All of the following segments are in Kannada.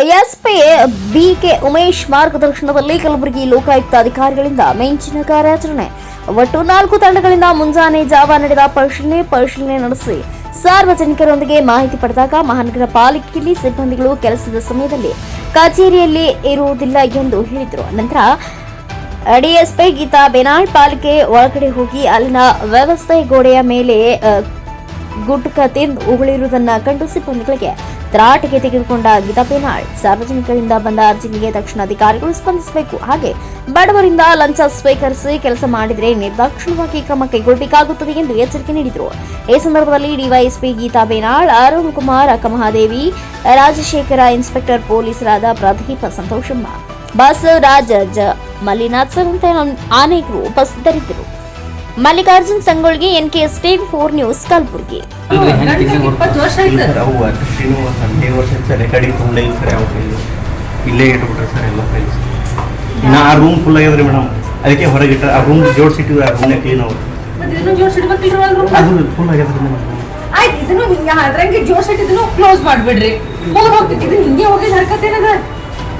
ಎಸ್ಪಿ ಬಿಕೆ ಉಮೇಶ್ ಮಾರ್ಗದರ್ಶನದಲ್ಲಿ ಕಲಬುರಗಿ ಲೋಕಾಯುಕ್ತ ಅಧಿಕಾರಿಗಳಿಂದ ಮಿಂಚಿನ ಕಾರ್ಯಾಚರಣೆ. ಒಟ್ಟು ನಾಲ್ಕು ತಂಡಗಳಿಂದ ಮುಂಜಾನೆ ಜಾವ ನಡೆದ ಪರಿಶೀಲನೆ ಪರಿಶೀಲನೆ ನಡೆಸಿ ಸಾರ್ವಜನಿಕರೊಂದಿಗೆ ಮಾಹಿತಿ ಪಡೆದಾಗ ಮಹಾನಗರ ಪಾಲಿಕೆಯಲ್ಲಿ ಸಿಬ್ಬಂದಿಗಳು ಕೆಲಸದ ಸಮಯದಲ್ಲಿ ಕಚೇರಿಯಲ್ಲಿ ಇರುವುದಿಲ್ಲ ಎಂದು ಹೇಳಿದರು. ನಂತರ ಡಿಎಸ್ಪಿ ಗೀತಾ ಬೆನಾಳ್ ಪಾಲಿಕೆ ಒಳಗಡೆ ಹೋಗಿ ಅಲ್ಲಿನ ವ್ಯವಸ್ಥೆ ಗೋಡೆಯ ಮೇಲೆ ಗುಟ್ಕ ತಿಂದು ಉಗುಳಿರುವುದನ್ನು ಕಂಡು ಸಿಬ್ಬಂದಿಗಳಿಗೆ ತರಾಟೆಗೆ ತೆಗೆದುಕೊಂಡ ಗೀತಾ ಪೇನಾಳ್ ಸಾರ್ವಜನಿಕರಿಂದ ಬಂದ ಅರ್ಜಿಗೆ ತಕ್ಷಣ ಅಧಿಕಾರಿಗಳು ಸ್ಪಂದಿಸಬೇಕು. ಹಾಗೆ ಬಡವರಿಂದ ಲಂಚ ಸ್ವೀಕರಿಸಿ ಕೆಲಸ ಮಾಡಿದರೆ ನಿರ್ದಾಕ್ಷಿಣ್ಯವಾಗಿ ಕ್ರಮ ಕೈಗೊಳ್ಳಬೇಕಾಗುತ್ತದೆ ಎಂದು ಎಚ್ಚರಿಕೆ ನೀಡಿದರು. ಈ ಸಂದರ್ಭದಲ್ಲಿ ಡಿವೈಎಸ್ಪಿ ಗೀತಾ ಬೇನಾಳ್, ಅರುಣ್ ಕುಮಾರ್, ಅಕ್ಕಮಹಾದೇವಿ, ರಾಜಶೇಖರ, ಇನ್ಸ್ಪೆಕ್ಟರ್ ಪೊಲೀಸರಾದ ಪ್ರದೀಪ ಸಂತೋಷಮ್ಮ, ಬಸವರಾಜ್ ಮಲ್ಲಿನಾಥ್ ಸೇರಿದಂತೆ ಅನೇಕರು ಉಪಸ್ಥಿತರಿದ್ದರು. Mallikarjun Sangolgi NKS TV four news Kalaburagi. ಇಪ್ಪತ್ತು ವರ್ಷ ಆಯ್ತು. ಅವು ವರ್ಷ ಸರ್. ಇಲ್ಲ ಸರ್ ಯಾವ ಫೈಲು ಇಲ್ಲೇ ಇಟ್ಬಿಟ್ರೆ ಸರ್ ಎಲ್ಲ ಫೈಲ್ಸ್ ಇನ್ನು ಆ ರೂಮ್ ಫುಲ್ ಮೇಡಮ್ ಅದಕ್ಕೆ ಹೊರಗೆ ಇಟ್ಟ ಆ ರೂಮ್ ಜೋಡಿಸಿಟ್ಟಿವಿ ಆ ರೂಮ್ನೇ ಕ್ಲೀನ್ ಅವ್ರು ಅದು ಫುಲ್ ಮೇಡಮ್. ಆಯ್ತು ಇದನ್ನು ಹಿಂಗ ಅದ್ರಂಗೆ ಜೋಡ್ಸಿಟ್ಟು ಇದನ್ನು ಕ್ಲೋಸ್ ಮಾಡ್ಬಿಡ್ರಿ. ಹೋಗಿ ಹೋಗ್ತೈತಿ ಇದನ್ನ ಹಿಂಗೆ ಹೋಗಿ ಹರ್ಕತ್ ಏನದ?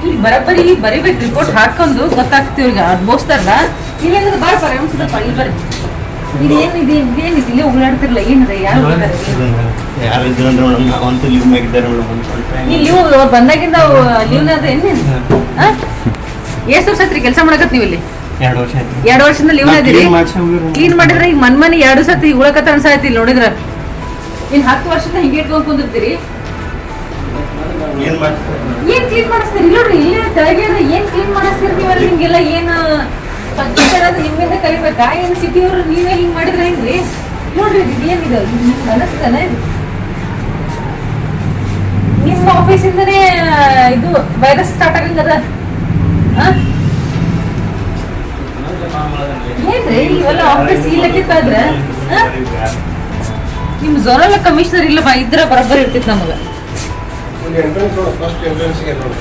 ಇಲ್ಲಿ ಬರಬ್ಬರಿ ಬರಿಬೇಕು ರಿಪೋರ್ಟ್ ಹಾಕೊಂಡು ಗೊತ್ತಾಗ್ತಿವ್ರಿಗೆ ಬೋಸ್ತಾರಲ್ಲ? ನೀವೇನದ ಬಾರ ಬರ ಇಲ್ಲಿ ಬರ್ರಿ. ಬಂದಾಗಿಂದ ಲೀವ್ನ ಅದ ಏನೇನು ಎಷ್ಟು ವರ್ಷ ಆತ್ರಿ ಕೆಲಸ ಮಾಡಕತ್ ನೀವು ಇಲ್ಲಿ? ಎರಡು ವರ್ಷದಿಂದ ಲೀವ್ ಅದಿರಿ ಕ್ಲೀನ್ ಮಾಡಿದ್ರೆ ಈಗ ಮನ್ ಮನೆ ಎರಡು ಸತಿ ಉಳಕತ್ತ ಅನ್ಸಾಯ್ತಿ ನೋಡಿದ್ರ. ಇನ್ ಹತ್ತು ವರ್ಷದಿಂದ ಹಿಂಗೆ ಇಟ್ಕೊಂಡ್ ಕುಂದಿರ್ತೀರಿ? ಏನು ಮಾಡ್ತಾರೆ? ಏನ್ ಕ್ಲೀನ್ ಮಾಡಿಸ್ತೀರಿ? ನೋಡ್ರಿ ಇಲ್ಲೇ ತೆಳಗೆ ಏನ್ ಕ್ಲೀನ್ ಮಾಡಿಸ್ತೀರಿ ನೀವಲ್ಲ? ಹಿಂಗೆಲ್ಲ ಏನ್ ನಿಮ್ಮಿಂದ ಸಿಟಿ ನೀವೇ ಮಾಡಿದ್ರೆ ನೋಡ್ರಿ ಏನಿದೆ? ನಿಮ್ಮ ಆಫೀಸಿಂದನೇ ಇದು? ವೈರಸ್ ಸ್ಟಾರ್ಟ್ ಆ? ಏನ್ರಿ ಆಫೀಸ್ ನಿಮ್ ಜ್ವರಲ್ಲ ಕಮಿಷನರ್ ಇಲ್ಲಪ್ಪ ಇದ್ರ ಬರೋಬ್ಬರಿ ಇರ್ತಿತ್ತು ನಮಗ. ಫಸ್ಟ್ ಎಂಟ್ರೆನ್ಸ್ಗೆ ನೋಡಿ.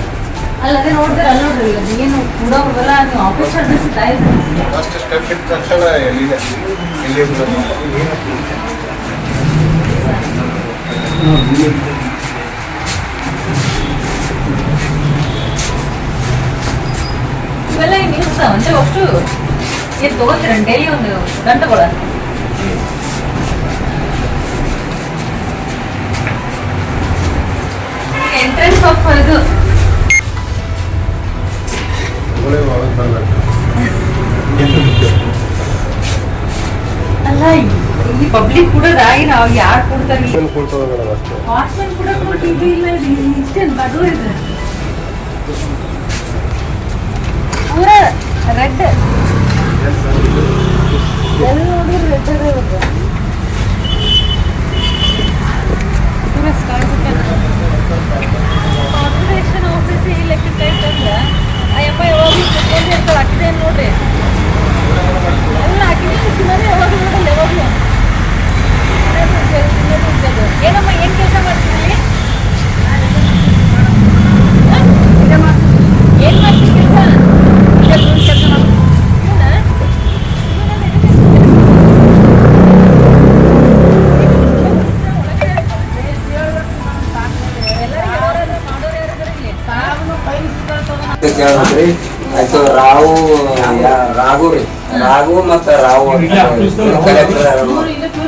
ಅಲ್ಲ ಅದೇ ನೋಡಿದ್ರೆ ಅಲ್ಲ ನೋಡ್ರಿ ಏನು ಕೊಡೋವೆಲ್ಲ ನೀವು ಆಫೀಸ್ ಅಡ್ರೆಸ್ ಫಸ್ಟ್ ಸ್ಟೆಪ್ ಇದ್ದ ತಕ್ಷಣ ಎಲ್ಲಿದೆ? ಎಲ್ಲಿ ಇವೆಲ್ಲ ಇರ್ತಾವ ಅಂದ್ರೆ ಅಷ್ಟು ಏನು ತಗೋತೀರ? ಡೈಲಿ ಒಂದು ಗಂಟೆಗಳ ಎಂಟ್ರೆನ್ಸ್ ಆಫ್ ಇದು. ಪಬ್ಲಿಕ್ ಕೂಡ ರಾಗಿ ನಾವು ಯಾರು ಕೊಡ್ತಾರೆ? ವಾಚ್ಮನ್ ಕೂಡ ಕೊಟ್ಟಿದ್ದು ಇಲ್ಲ ಇಷ್ಟೇನು ಬಡವರು ಇದೆ. ಪೂರ ರೆಡ್ ಎಲ್ಲ ನೋಡಿದ್ರು ರೆಡ್ ಇರುತ್ತೆ ಪೂರ ಕಾರ್ಪೊರೇಷನ್ ಆಫೀಸ್ ಇಲೆಕ್ಟ್ರಿಕ್ ಐತಂದ್ರೆ ಆ ಯಮ್ಮ ಯಾವಾಗಲೂ ಕುತ್ಕೊಂಡು ಇರ್ತಾಳೆ ಹಾಕಿದೆ ನೋಡ್ರಿ ಎಲ್ಲ ಹಾಕಿದೆ ಕುತ್ಕೊಂಡ್ರೆ ಯಾವಾಗ ನೋಡಲ್ಲ ಯಾವಾಗಲೂ ಏನಮ್ಮ ಏನ್ ಕೆಲಸ ಮಾಡ್ತೀವಿ ಏನ್ ಮಾಡ್ತೀವಿ ಕೆಲಸ ಕೆಲಸ ಕೇಳ್ಬೇಕ್ರಿ. ಆಯ್ತು ರಾವು ಯಾ- ರಾಘು ರೀ. ರಾಘು ಮತ್ತ ರಾವು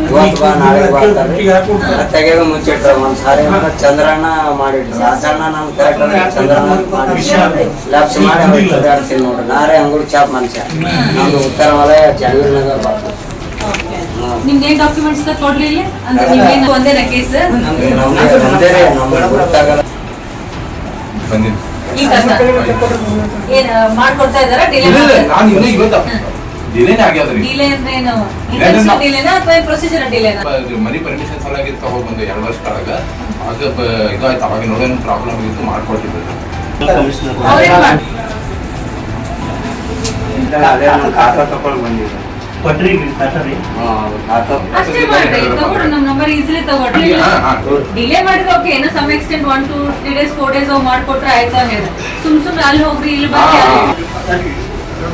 ಇವತ್ತು ಬಾ ನಾಳೆ ಬಾ ತೆಗೆದು ಮುಚ್ಚಿಟ್ರ ಒಂದ್ ಸಾರಿ ಚಂದ್ರಣ್ಣ ಮಾಡಿ ರಾಜಣ್ಣ ನಮ್ ಕರೆಕ್ಟ್ ಚಂದ್ರಣ್ಣ ಲ್ಯಾಪ್ಸ್ ಮಾಡಿ ಅವ್ರಿಗೆ ನೋಡ್ರಿ. ನಾರೇ ಅಂಗುಡಿ ಚಾಪ್ ಮನುಷ್ಯ. ನಮ್ದು ಉತ್ತರ ವಲಯ ಜಾಗೀರ್ ನಗರ್ ಬರ್ತದೆ ನಿಮ್ಗೆ ಡಾಕ್ಯುಮೆಂಟ್ಸ್ ಕೊಡ್ಲಿಲ್ಲ ಅಂದ್ರೆ ಒಂದೇ ನಮ್ಗೆ ಗೊತ್ತಾಗಲ್ಲ. ಏನ್ ಮಾಡ್ಕೊಡ್ತಾ ಇದಾರ ಡಿಲೇ ಇಲ್ಲ, ಇಲ್ಲ, ನಾನು ಇನ್ನೂ ಇವತ್ತು ಡಿಲೇನೇ ಆಗ್ಯಾದ್ರಿ ಡಿಲೇ ಅಂದ್ರೆ ಏನು. ಡಿಲೇನಾ ಅಥವಾ ಪ್ರೊಸೀಜರ್ ಡಿಲೇನಾ ಮನಿ ಪರ್ಮಿಷನ್ ಸಲುವಾಗಿ ತಗೊಂಡ್ ಬಂದು ಎರಡು ವರ್ಷ ಕೆಳಗ. ಅದು ಇದಾಯ್ತು ಅವಾಗ ನೋಡೇನು ಪ್ರಾಬ್ಲಮ್ ಇತ್ತು ಮಾಡ್ಕೊಟ್ಟಿದ್ರು ಕಮಿಷನರ್ ಅದೇ ಖಾತಾ ತಕೊಂಡ್ ಬಂದಿದ್ರು ಕೊಟ್ರಿ ಖಾತಾ ರೀ ಹಾ, ಖಾತಾ ಅಷ್ಟೇ ಮಾಡ್ರಿ ತಗೊಳ್ರಿ ನಮ್ ನಂಬರ್ ಈಸಿಲಿ ತಗೊಳ್ರಿ ಹಾ, ಹಾ. ಡಿಲೇ ಮಾಡಿದ್ರೆ ಓಕೆ ಏನೋ some extent one two three days four days ಮಾಡ್ಕೊಟ್ರೆ ಆಯ್ತಾ ಹೇಳಿ ಸುಮ್ ಸುಮ್ನೆ ಅಲ್ಲಿ ಹೋಗ್ರಿ ಇಲ್ಲಿ ಹಾ, ಬರ್ರಿ ಹಾ. ಅಲ್ಲಿ.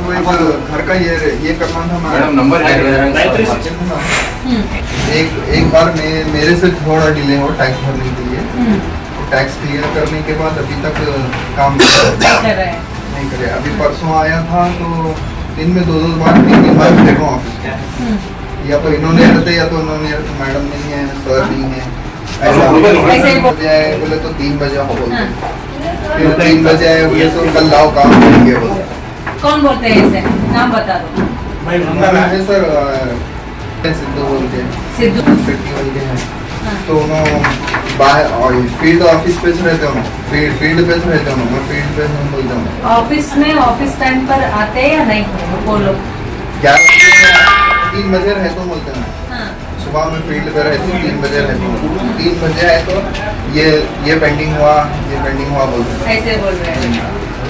वो एक घर का ये ये करना था ಮೇಡಮ್ हमारा ನಂಬರ್ ಹ್ಮ್ एक एक बार मे, मेरे से थोड़ा डिले हो टैक्स भरने के लिए ಹ್ಮ್ टैक्स क्लियर करने के बाद अभी तक काम नहीं कर रहे हैं नहीं करे अभी परसों आया था तो दिन में दो दो बार तीन तीन बार देखो ऑफ़िस हम्म। या तो इन्होंने रहते या तो उन्होंने रहते मैडम नहीं है सर नहीं है। ऐसा ऐसे बजे आए बोले तो तीन बजे हो बोलते हाँ। फिर तीन बजे आए बोले तो कल लाओ काम करेंगे बोलते कौन बोलते हैं ऐसे? नाम बता दो। हमारा है सर सिद्धू बोलते हैं। सिद्धू। सिद्धू बोल के हैं हाँ। तो बाहर और फ़ील्ड ऑफ़िस पे रहते हो। फ़ील्ड फ़ील्ड पे रहते हो। मैं फ़ील्ड पे से बोलता हूँ। ऑफ़िस में ऑफ़िस टाइम पर आते हैं या नहीं? वो लोग ग्यारह तीन बजे रहते हो बोलते हैं। हाँ। सुबह में फ़ील्ड पे रहती हूँ तीन बजे रहती हूँ। तीन बजे आए तो ये ये पेंडिंग हुआ ये पेंडिंग हुआ बोलते हैं। ऐसे बोल रहे हैं।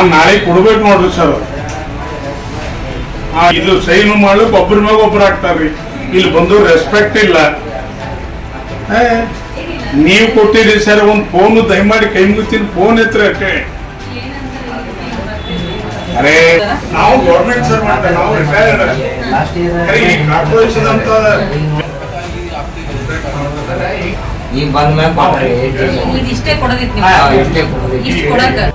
ನಾವ್ ನಾಳೆ ಕೊಡ್ಬೇಕು ನೋಡ್ರಿ ಸರ್ ಇದು ಸೈನು ಮಾಡಿ ಒಬ್ಬರ ಮ್ಯಾಗ ಒಬ್ಬರು ಹಾಕ್ತಾರ್ರಿ ಇಲ್ಲಿ ಬಂದು ರೆಸ್ಪೆಕ್ಟ್ ಇಲ್ಲ. ನೀವು ಕೊಟ್ಟಿರಿ ಸರ್ ಒಂದ್ ಫೋನ್ ದಯಮಾಡಿ ಕೈ ಮುಗಿತೀನಿ. ಫೋನ್ ಎತ್ತರ ಅರೆ ಅರೇ ನಾವು ಗೌರ್ಮೆಂಟ್ ಸರ್ ಮಾಡ್ತೇವೆ ನಾವು ರಿಟೈರ್ಡ್ ಕಾರ್ಪೊರೇಷನ್ ಅಂತ ಈಗ ಬಂದ ಮೇಲೆ ಇಷ್ಟೇ ಕೊಡೋದಿತ್ತು ಇಷ್ಟೇ ಕೊಡೋದಿತ್ತು. ಇಷ್ಟು ಕೊಡಕ